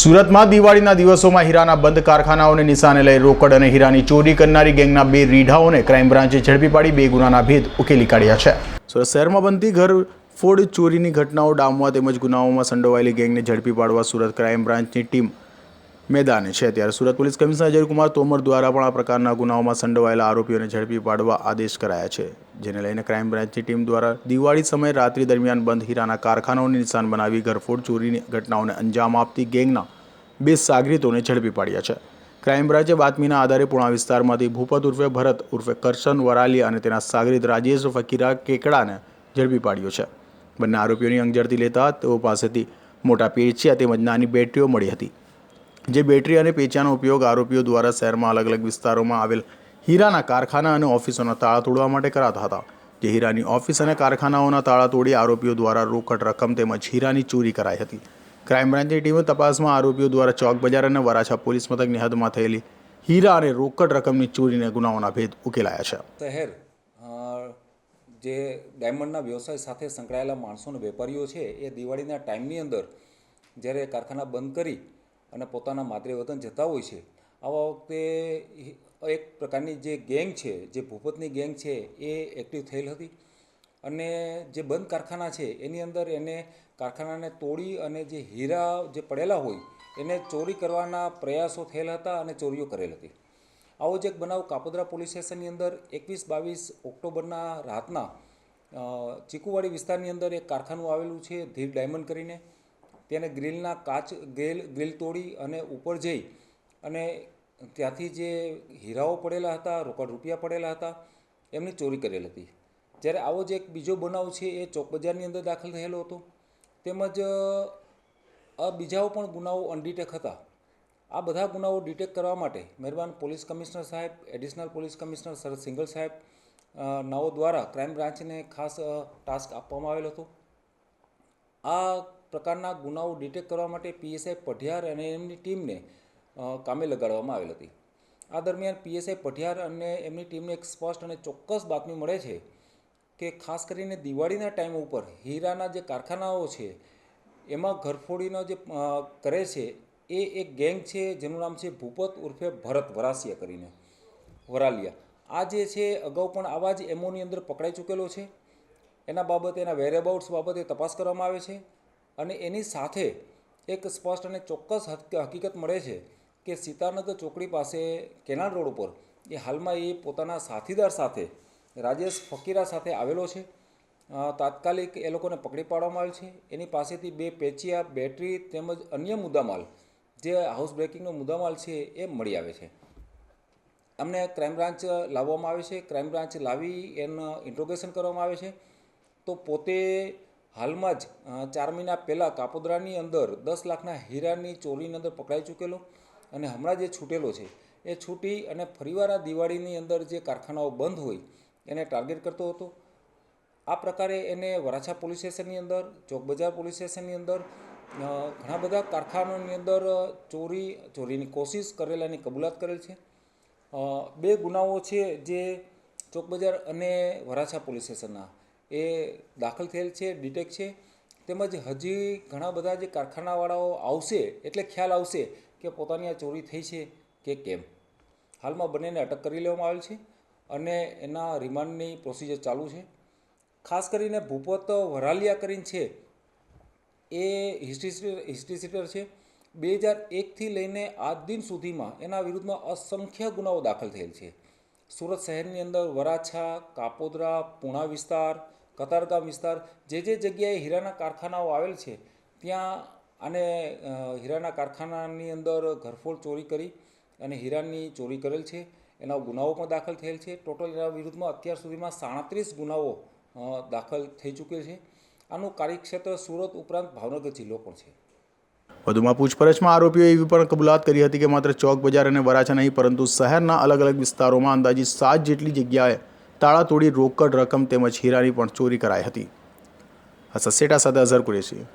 સુરતમાં દિવાળીના દિવસોમાં હીરાના બંધ કારખાનાઓને નિશાને લઈ રોકડ અને હીરાની ચોરી કરનારી ગેંગના બે રીઢાઓને ક્રાઇમ બ્રાન્ચે ઝડપી પાડી, બે ગુનાના ભેદ ઉકેલી કાઢ્યા છે. સુરત શહેરમાં બનતી ઘર ફોડ ચોરીની ઘટનાઓ ડામવા તેમજ ગુનાઓમાં સંડોવાયેલી ગેંગને ઝડપી પાડવા સુરત ક્રાઇમ બ્રાન્ચની ટીમ મેદાને છે. ત્યારે સુરત પોલીસ કમિશનર અજયકુમાર તોમર દ્વારા પણ આ પ્રકારના ગુનાઓમાં સંડોવાયેલા આરોપીઓને ઝડપી પાડવા આદેશ કરાયા છે. જેને લઈને ક્રાઇમ બ્રાન્ચની ટીમ દ્વારા દિવાળી સમયે રાત્રિ દરમિયાન બંધ હીરાના કારખાનાઓને નિશાન બનાવી ઘરફોડ ચોરીની ઘટનાઓને અંજામ આપતી ગેંગના બે સાગરીતોને ઝડપી પાડ્યા છે. ક્રાઇમ બ્રાન્ચે બાતમીના આધારે પુણા વિસ્તારમાંથી ભૂપત ઉર્ફે ભરત ઉર્ફે કરશન વરાલી અને તેના સાગરીત રાજેશ ફકીરા કેકડાને ઝડપી પાડ્યો છે. બંને આરોપીઓની અંગઝડતી લેતા તેઓ પાસેથી મોટા પેચિયા તેમજ નાની બેટરીઓ મળી હતી. જે બેટરી અને પેચિયાનો ઉપયોગ આરોપીઓ દ્વારા શહેરમાં અલગ અલગ વિસ્તારોમાં આવેલ હીરાના કારખાના અને ઓફિસોના તાળા તોડવા માટે કરાતા હતા. જે હીરાની ઓફિસ અને કારખાનાઓના તાળા તોડી આરોપીઓ દ્વારા રોકડ રકમ તેમજ હીરાની ચોરી કરાઈ હતી. ક્રાઇમ બ્રાન્ચની ટીમે તપાસમાં આરોપીઓ દ્વારા ચોક બજાર અને વરાછા પોલીસ મથકની હદમાં થયેલી હીરા અને રોકડ રકમની ચોરીને ગુનાઓના ભેદ ઉકેલાયા છે. શહેર જે ડાયમંડના વ્યવસાય સાથે સંકળાયેલા માણસોને વેપારીઓ છે, એ દિવાળીના ટાઈમની અંદર જ્યારે કારખાના બંધ કરી અને પોતાના માદરે વતન જતા હોય છે આવા વખતે એક પ્રકારની જે ગેંગ છે, જે ભૂપતની ગેંગ છે, એ એક્ટિવ થયેલ હતી. અને જે બંધ કારખાના છે, એની અંદર એને કારખાનાને તોડી અને જે હીરા જે પડેલા હોય, એને ચોરી કરવાના પ્રયાસો થયેલા હતા અને ચોરીઓ કરેલ હતી. આવો જ એક બનાવ કાપોદ્રા પોલીસ સ્ટેશનની અંદર એકવીસ બાવીસ ઓક્ટોબરના રાતના ચીકુવાડી વિસ્તારની અંદર એક કારખાનું આવેલું છે, ધીર ડાયમંડ કરીને. તેને ગ્રીલના કાચ, ગ્રીલ ગ્રીલ તોડી અને ઉપર જઈ અને ત્યાંથી જે હીરાઓ પડેલા હતા, રોકડ રૂપિયા પડેલા હતા, એમની ચોરી કરેલ હતી. જ્યારે આવો જ એક બીજો બનાવ છે, એ ચોક બજારની અંદર દાખલ થયેલો હતો. તેમજ આ બીજાઓ પણ ગુનાઓ અનડિટેક હતા. આ બધા ગુનાઓ ડિટેક કરવા માટે મહેરબાન પોલીસ કમિશનર સાહેબ, additional police commissioner Sharad Singal સાહેબ નાઓ દ્વારા ક્રાઇમ બ્રાન્ચને ખાસ ટાસ્ક આપવામાં આવેલ હતો. આ પ્રકારના ગુનાઓ ડિટેક કરવા માટે પીએસઆઈ પઢિયાર અને એમની ટીમને કામે લગાડવામાં આવેલ હતી. આ દરમિયાન પીએસઆઈ પઠિયાર અને એમની ટીમને એક સ્પષ્ટ અને ચોક્કસ બાતમી મળે છે કે ખાસ કરીને દિવાળીના ટાઈમ ઉપર હીરાના જે કારખાનાઓ છે, એમાં ઘરફોડીનો જે કરે છે, એ એક ગેંગ છે, જેનું નામ છે ભૂપત ઉર્ફે ભરત વરાસિયા કરીને, વરાલિયા. આ જે છે, અગાઉ પણ આવા જ એમઓની અંદર પકડાઈ ચૂકેલો છે. એના બાબતે, એના વેરેબાઉટ્સ બાબતે તપાસ કરવામાં આવે છે અને એની સાથે એક સ્પષ્ટ અને ચોક્કસ હક- હકીકત મળે છે કે સીતાનગર ચોકડી પાસે કેનાલ રોડ ઉપર એ હાલમાં એ પોતાના સાથીદાર સાથે રાજેશ ફકીરા સાથે આવેલો છે. તાત્કાલિક એ લોકોને પકડી પાડવામાં આવેલ છે. એની પાસેથી બે પેચિયા, બેટરી તેમજ અન્ય મુદ્દામાલ જે હાઉસ બ્રેકિંગનો મુદ્દામાલ છે એ મળી આવે છે. અમને ક્રાઇમ બ્રાન્ચ લાવવામાં આવે છે. ક્રાઇમ બ્રાન્ચ લાવી એનું ઇન્ટ્રોગેશન કરવામાં આવે છે. તો પોતે હાલમાં જ ચાર મહિના પહેલાં કાપોદ્રાની અંદર દસ લાખના હીરાની ચોરીની અંદર પકડાઈ ચૂકેલો. અને હમણાં જે છૂટેલો છે, એ છૂટી અને ફરીવાર આ દિવાળીની અંદર જે કારખાનાઓ બંધ હોય, એને ટાર્ગેટ કરતો હતો. આ પ્રકારે એને વરાછા પોલીસ સ્ટેશનની અંદર ચોક બજાર પોલીસ સ્ટેશનની અંદર ઘણા બધા કારખાનાની અંદર ચોરી, ચોરીની કોશિશ કરેલાની કબૂલાત કરેલ છે. બે ગુનાઓ છે જે ચોક બજાર અને વરાછા પોલીસ સ્ટેશનના, એ દાખલ થયેલ છે ડિટેક છે. તેમજ હજી ઘણા બધા જે કારખાનાવાળાઓ આવશે, એટલે ખ્યાલ આવશે કે પોતાની આ ચોરી થઈ છે કે કેમ? હાલમાં બંનેને અટક કરી લેવામાં આવેલ છે અને એના રિમાન્ડની પ્રોસિજર ચાલુ છે. ખાસ કરીને ભૂપત વરાલિયા કરીને છે એ હિસ્ટ્રી હિસ્ટ્રી સીટર છે. બે હજાર એકથી લઈને આજ દિન સુધીમાં એના વિરુદ્ધમાં અસંખ્ય ગુનાઓ દાખલ થયેલ છે. સુરત શહેરની અંદર વરાછા, કાપોદરા, પૂણા વિસ્તાર, કતારગામ વિસ્તાર જે જે જગ્યાએ હીરાના કારખાનાઓ આવેલ છે, ત્યાં આને અ, હીરાના કારખાનાની અંદર ઘરફોડ ચોરી કરી અને હીરાની ચોરી કરેલ છે. એના ગુનાઓ પણ દાખલ થયેલ છે. ટોટલ એના વિરુદ્ધમાં અત્યાર સુધીમાં સાડત્રીસ ગુનાઓ દાખલ થઈ ચૂકેલ છે. આનું કાર્યક્ષેત્ર સુરત ઉપરાંત ભાવનગર જિલ્લો પણ છે. વધુમાં પૂછપરછમાં આરોપીઓએ એવી પણ કબૂલાત કરી હતી કે માત્ર ચોક બજાર અને વરાછા નહીં પરંતુ શહેરના અલગ અલગ વિસ્તારોમાં અંદાજિત સાત જેટલી જગ્યાએ તાળા તોડી રોકડ રકમ તેમજ હીરાની પણ ચોરી કરાઈ હતી. આ સસેટા સાથે અઝર કુરેશી.